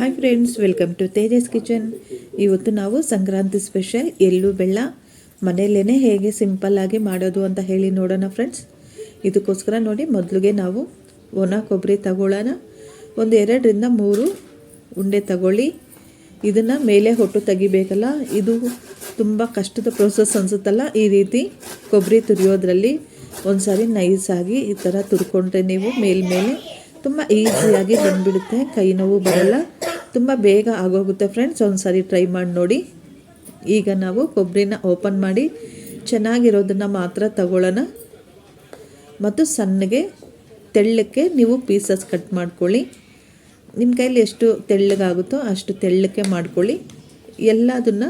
Hi friends welcome to Tejas kitchen ಇವತ್ತು ನಾವು Sankranti special ಎಳ್ಳು ಬೆಲ್ಲ ಮನೆಯಲ್ಲೇ ಹೇಗೆ ಸಿಂಪಲ್ಲಾಗಿ ಮಾಡೋದು ಅಂತ ಹೇಳಿ ನೋಡೋಣ ಫ್ರೆಂಡ್ಸ್ ಇದಕ್ಕೋಸ್ಕರ ನೋಡಿ ಮೊದಲಿಗೆ ನಾವು ಒಣ ಕೊಬ್ಬರಿ ತಗೊಳ್ಳೋಣ. ಒಂದು ಎರಡರಿಂದ ಮೂರು ಉಂಡೆ ತಗೊಳ್ಳಿ. ಇದನ್ನು ಮೇಲೆ ಹೊಟ್ಟು ತೆಗಿಬೇಕಲ್ಲ, ಇದು ತುಂಬ ಕಷ್ಟದ ಪ್ರೋಸೆಸ್ ಅನಿಸುತ್ತಲ್ಲ, ಈ ರೀತಿ ಕೊಬ್ಬರಿ ತುರಿಯೋದ್ರಲ್ಲಿ ಒಂದು ಸಾರಿ ನೈಸಾಗಿ ಈ ಥರ ತುರ್ಕೊಂಡ್ರೆ ನೀವು ಮೇಲ್ಮೇಲೆ ತುಂಬ ಈಸಿಯಾಗಿ ಬಂದುಬಿಡುತ್ತೆ, ಕೈ ನೋವು ಬರಲ್ಲ. ತುಂಬ ಬೇಗ ಆಗೋಗುತ್ತೆ ಫ್ರೆಂಡ್ಸ್ ಒಂದು ಸಾರಿ ಟ್ರೈ ಮಾಡಿ ನೋಡಿ. ಈಗ ನಾವು ಕೊಬ್ಬರಿನ ಓಪನ್ ಮಾಡಿ ಚೆನ್ನಾಗಿರೋದನ್ನು ಮಾತ್ರ ತಗೊಳ್ಳೋಣ. ಮತ್ತು ಸಣ್ಣಗೆ ತೆಳ್ಳಕ್ಕೆ ನೀವು ಪೀಸಸ್ ಕಟ್ ಮಾಡ್ಕೊಳ್ಳಿ. ನಿಮ್ಮ ಕೈಲಿ ಎಷ್ಟು ತೆಳ್ಳಗಾಗುತ್ತೋ ಅಷ್ಟು ತೆಳ್ಳಕ್ಕೆ ಮಾಡ್ಕೊಳ್ಳಿ. ಎಲ್ಲದನ್ನು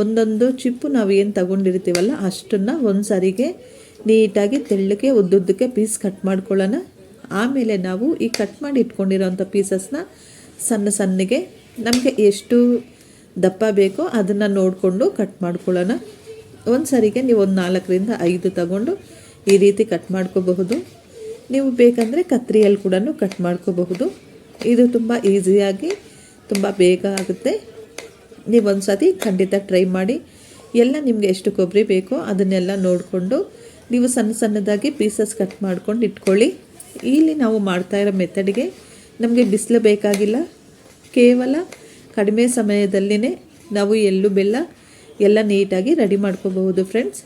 ಒಂದೊಂದು ಚಿಪ್ಪು ನಾವು ಏನು ತಗೊಂಡಿರ್ತೀವಲ್ಲ ಅಷ್ಟನ್ನು ಒಂದು ಸಾರಿಗೆ ನೀಟಾಗಿ ತೆಳ್ಳಕ್ಕೆ ಉದ್ದುದ್ದಕ್ಕೆ ಪೀಸ್ ಕಟ್ ಮಾಡ್ಕೊಳ್ಳೋಣ. ಆಮೇಲೆ ನಾವು ಈ ಕಟ್ ಮಾಡಿ ಇಟ್ಕೊಂಡಿರೋಂಥ ಪೀಸಸ್ನ ಸಣ್ಣ ಸಣ್ಣಗೆ ನಮಗೆ ಎಷ್ಟು ದಪ್ಪ ಬೇಕೋ ಅದನ್ನು ನೋಡಿಕೊಂಡು ಕಟ್ ಮಾಡ್ಕೊಳ್ಳೋಣ. ಒಂದು ಸರಿಗೆ ನೀವು ಒಂದು ನಾಲ್ಕರಿಂದ ಐದು ತಗೊಂಡು ಈ ರೀತಿ ಕಟ್ ಮಾಡ್ಕೋಬಹುದು. ನೀವು ಬೇಕಂದರೆ ಕತ್ರಿಯಲ್ಲಿ ಕೂಡ ಕಟ್ ಮಾಡ್ಕೋಬಹುದು. ಇದು ತುಂಬ ಈಸಿಯಾಗಿ ತುಂಬ ಬೇಗ ಆಗುತ್ತೆ. ನೀವು ಒಂದು ಸತಿ ಖಂಡಿತ ಟ್ರೈ ಮಾಡಿ. ಎಲ್ಲ ನಿಮಗೆ ಎಷ್ಟು ಕೊಬ್ಬರಿ ಬೇಕೋ ಅದನ್ನೆಲ್ಲ ನೋಡಿಕೊಂಡು ನೀವು ಸಣ್ಣ ಸಣ್ಣದಾಗಿ ಪೀಸಸ್ ಕಟ್ ಮಾಡ್ಕೊಂಡು ಇಟ್ಕೊಳ್ಳಿ. ಇಲ್ಲಿ ನಾವು ಮಾಡ್ತಾ ಇರೋ ಮೆಥಡ್ಗೆ ನಮಗೆ ಬಿಸಿಲು ಬೇಕಾಗಿಲ್ಲ. ಕೇವಲ ಕಡಿಮೆ ಸಮಯದಲ್ಲಿನೇ ನಾವು ಎಳ್ಳು, ಬೆಲ್ಲ ಎಲ್ಲ ನೀಟಾಗಿ ರೆಡಿ ಮಾಡ್ಕೋಬಹುದು ಫ್ರೆಂಡ್ಸ್.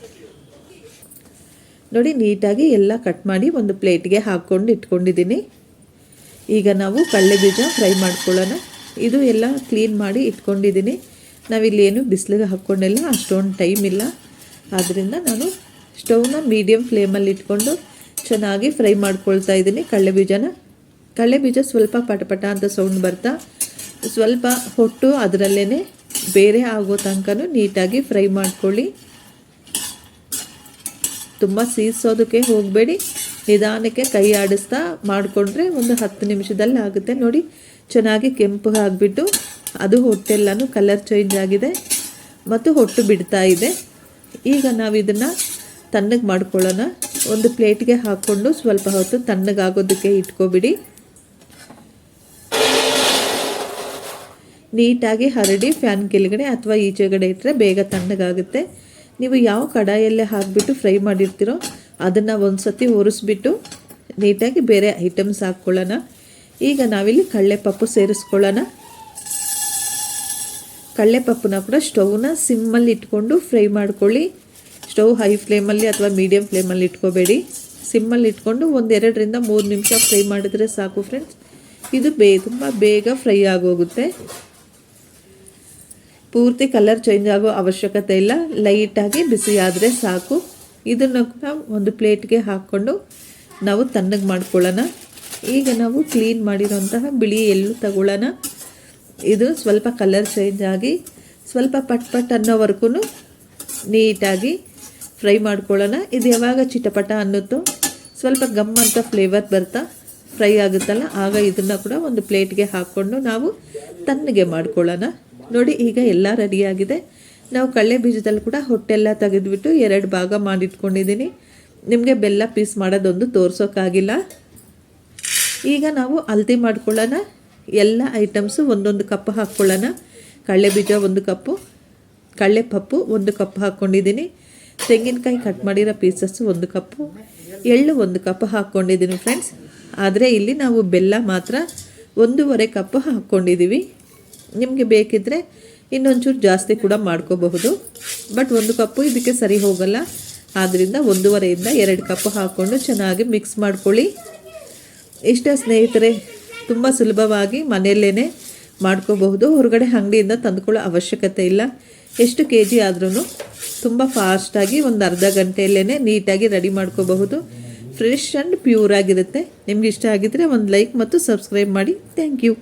ನೋಡಿ, ನೀಟಾಗಿ ಎಲ್ಲ ಕಟ್ ಮಾಡಿ ಒಂದು ಪ್ಲೇಟ್ಗೆ ಹಾಕ್ಕೊಂಡು ಇಟ್ಕೊಂಡಿದ್ದೀನಿ. ಈಗ ನಾವು ಕಳ್ಳೆ ಬೀಜ ಫ್ರೈ ಮಾಡ್ಕೊಳ್ಳೋಣ. ಇದು ಎಲ್ಲ ಕ್ಲೀನ್ ಮಾಡಿ ಇಟ್ಕೊಂಡಿದ್ದೀನಿ. ನಾವಿಲ್ಲಿ ಏನು ಬಿಸಿಲಿಗೆ ಹಾಕ್ಕೊಂಡಿಲ್ಲ, ಅಷ್ಟೊಂದು ಟೈಮ್ ಇಲ್ಲ. ಆದ್ದರಿಂದ ನಾನು ಸ್ಟೌವ್ನ ಮೀಡಿಯಮ್ ಫ್ಲೇಮಲ್ಲಿ ಇಟ್ಕೊಂಡು ಚೆನ್ನಾಗಿ ಫ್ರೈ ಮಾಡ್ಕೊಳ್ತಾ ಇದ್ದೀನಿ ಕಳ್ಳೆ ಬೀಜನ. ಕಡಲೆ ಬೀಜ ಸ್ವಲ್ಪ ಪಟಪಟ ಅಂತ ಸೌಂಡ್ ಬರ್ತಾ, ಸ್ವಲ್ಪ ಹೊಟ್ಟು ಅದರಲ್ಲೇ ಬೇರೆ ಆಗೋ ತನಕ ನೀಟಾಗಿ ಫ್ರೈ ಮಾಡ್ಕೊಳ್ಳಿ. ತುಂಬ ಸೀಸೋದಕ್ಕೆ ಹೋಗಬೇಡಿ. ನಿಧಾನಕ್ಕೆ ಕೈ ಆಡಿಸ್ತಾ ಮಾಡಿಕೊಂಡ್ರೆ ಒಂದು ಹತ್ತು ನಿಮಿಷದಲ್ಲಿ ಆಗುತ್ತೆ. ನೋಡಿ, ಚೆನ್ನಾಗಿ ಕೆಂಪು ಆಗಿಬಿಟ್ಟು ಅದು ಹೊಟ್ಟೆಲ್ಲನೂ ಕಲರ್ ಚೇಂಜ್ ಆಗಿದೆ ಮತ್ತು ಹೊಟ್ಟು ಬಿಡ್ತಾ ಇದೆ. ಈಗ ನಾವು ಇದನ್ನು ತಣ್ಣಗೆ ಮಾಡ್ಕೊಳ್ಳೋಣ. ಒಂದು ಪ್ಲೇಟ್ಗೆ ಹಾಕ್ಕೊಂಡು ಸ್ವಲ್ಪ ಹೊತ್ತು ತಣ್ಣಗಾಗೋದಕ್ಕೆ ಇಟ್ಕೊಬಿಡಿ. ನೀಟಾಗಿ ಹರಡಿ ಫ್ಯಾನ್ ಕೆಳಗಡೆ ಅಥವಾ ಈಚೆಗಡೆ ಇಟ್ಟರೆ ಬೇಗ ತಣ್ಣಗಾಗುತ್ತೆ. ನೀವು ಯಾವ ಕಡಾಯಲ್ಲೇ ಹಾಕಿಬಿಟ್ಟು ಫ್ರೈ ಮಾಡಿರ್ತೀರೋ ಅದನ್ನು ಒಂದು ಸತಿ ಒರೆಸ್ಬಿಟ್ಟು ನೀಟಾಗಿ ಬೇರೆ ಐಟಮ್ಸ್ ಹಾಕ್ಕೊಳ್ಳೋಣ. ಈಗ ನಾವಿಲ್ಲಿ ಕಡಲೆಪಪ್ಪು ಸೇರಿಸ್ಕೊಳ್ಳೋಣ. ಕಡಲೆಪಪ್ಪನ ಕೂಡ ಸ್ಟೌವ್ನ ಸಿಮ್ಮಲ್ಲಿ ಇಟ್ಕೊಂಡು ಫ್ರೈ ಮಾಡ್ಕೊಳ್ಳಿ. ಸ್ಟೌವ್ ಹೈ ಫ್ಲೇಮಲ್ಲಿ ಅಥವಾ ಮೀಡಿಯಮ್ ಫ್ಲೇಮಲ್ಲಿ ಇಟ್ಕೋಬೇಡಿ. ಸಿಮ್ಮಲ್ಲಿ ಇಟ್ಕೊಂಡು ಒಂದು ಎರಡರಿಂದ ಮೂರು ನಿಮಿಷ ಫ್ರೈ ಮಾಡಿದ್ರೆ ಸಾಕು ಫ್ರೆಂಡ್ಸ್. ಇದು ಬೇ ತುಂಬ ಬೇಗ ಫ್ರೈ ಆಗೋಗುತ್ತೆ. ಪೂರ್ತಿ ಕಲರ್ ಚೇಂಜ್ ಆಗೋ ಅವಶ್ಯಕತೆ ಇಲ್ಲ. ಲೈಟಾಗಿ ಬಿಸಿ ಆದರೆ ಸಾಕು. ಇದನ್ನು ಕೂಡ ಒಂದು ಪ್ಲೇಟ್ಗೆ ಹಾಕ್ಕೊಂಡು ನಾವು ತಣ್ಣಗೆ ಮಾಡ್ಕೊಳ್ಳೋಣ. ಈಗ ನಾವು ಕ್ಲೀನ್ ಮಾಡಿರೋಂತಹ ಬಿಳಿ ಎಳ್ಳು ತಗೊಳ್ಳೋಣ. ಇದು ಸ್ವಲ್ಪ ಕಲರ್ ಚೇಂಜ್ ಆಗಿ ಸ್ವಲ್ಪ ಪಟ್ ಪಟ್ ಅನ್ನೋವರೆಗೂ ನೀಟಾಗಿ ಫ್ರೈ ಮಾಡ್ಕೊಳ್ಳೋಣ. ಇದು ಯಾವಾಗ ಚಿಟಪಟ ಅನ್ನುತ್ತೋ ಸ್ವಲ್ಪ ಗಮ್ ಅಂತ ಫ್ಲೇವರ್ ಬರ್ತಾ ಫ್ರೈ ಆಗುತ್ತಲ್ಲ, ಆಗ ಇದನ್ನು ಕೂಡ ಒಂದು ಪ್ಲೇಟ್ಗೆ ಹಾಕ್ಕೊಂಡು ನಾವು ತಣ್ಣಗೆ ಮಾಡ್ಕೊಳ್ಳೋಣ. ನೋಡಿ, ಈಗ ಎಲ್ಲ ರೆಡಿಯಾಗಿದೆ ನಾವು ಕಡಲೆ ಬೀಜದಲ್ಲಿ ಕೂಡ ಹೊಟ್ಟೆಲ್ಲ ತೆಗೆದುಬಿಟ್ಟು ಎರಡು ಭಾಗ ಮಾಡಿಟ್ಕೊಂಡಿದ್ದೀನಿ. ನಿಮಗೆ ಬೆಲ್ಲ ಪೀಸ್ ಮಾಡೋದೊಂದು ತೋರಿಸೋಕ್ಕಾಗಿಲ್ಲ ಈಗ ನಾವು ಅಲ್ತಿ ಮಾಡ್ಕೊಳ್ಳೋಣ. ಎಲ್ಲ ಐಟಮ್ಸು ಒಂದೊಂದು ಕಪ್ ಹಾಕ್ಕೊಳ್ಳೋಣ. ಕಡಲೆ ಬೀಜ ಒಂದು ಕಪ್ಪು, ಕಡಲೆ ಪಪ್ಪು ಒಂದು ಕಪ್ ಹಾಕ್ಕೊಂಡಿದ್ದೀನಿ. ತೆಂಗಿನಕಾಯಿ ಕಟ್ ಮಾಡಿರೋ ಪೀಸಸ್ಸು ಒಂದು ಕಪ್ಪು, ಎಳ್ಳು ಒಂದು ಕಪ್ ಹಾಕ್ಕೊಂಡಿದ್ದೀನಿ ಫ್ರೆಂಡ್ಸ್ ಆದರೆ ಇಲ್ಲಿ ನಾವು ಬೆಲ್ಲ ಮಾತ್ರ ಒಂದೂವರೆ ಕಪ್ ಹಾಕ್ಕೊಂಡಿದ್ದೀವಿ. ನಿಮಗೆ ಬೇಕಿದ್ದರೆ ಇನ್ನೊಂಚೂರು ಜಾಸ್ತಿ ಕೂಡ ಮಾಡ್ಕೋಬಹುದು. ಬಟ್ ಒಂದು ಕಪ್ಪು ಇದಕ್ಕೆ ಸರಿ ಹೋಗಲ್ಲ. ಆದ್ದರಿಂದ ಒಂದೂವರೆಯಿಂದ ಎರಡು ಕಪ್ ಹಾಕ್ಕೊಂಡು ಚೆನ್ನಾಗಿ ಮಿಕ್ಸ್ ಮಾಡ್ಕೊಳ್ಳಿ. ಇಷ್ಟ ಸ್ನೇಹಿತರೆ, ತುಂಬ ಸುಲಭವಾಗಿ ಮನೆಯಲ್ಲೇ ಮಾಡ್ಕೋಬಹುದು. ಹೊರಗಡೆ ಅಂಗಡಿಯಿಂದ ತಂದುಕೊಳ್ಳೋ ಅವಶ್ಯಕತೆ ಇಲ್ಲ. ಎಷ್ಟು ಕೆ ಜಿ ಆದ್ರೂ ತುಂಬ ಫಾಸ್ಟಾಗಿ ಒಂದು ಅರ್ಧ ಗಂಟೆಯಲ್ಲೇ ನೀಟಾಗಿ ರೆಡಿ ಮಾಡ್ಕೋಬಹುದು. ಫ್ರೆಶ್ ಆ್ಯಂಡ್ ಪ್ಯೂರ್ ಆಗಿರುತ್ತೆ. ನಿಮ್ಗೆ ಇಷ್ಟ ಆಗಿದ್ದರೆ ಒಂದು ಲೈಕ್ ಮತ್ತು ಸಬ್ಸ್ಕ್ರೈಬ್ ಮಾಡಿ. Thank you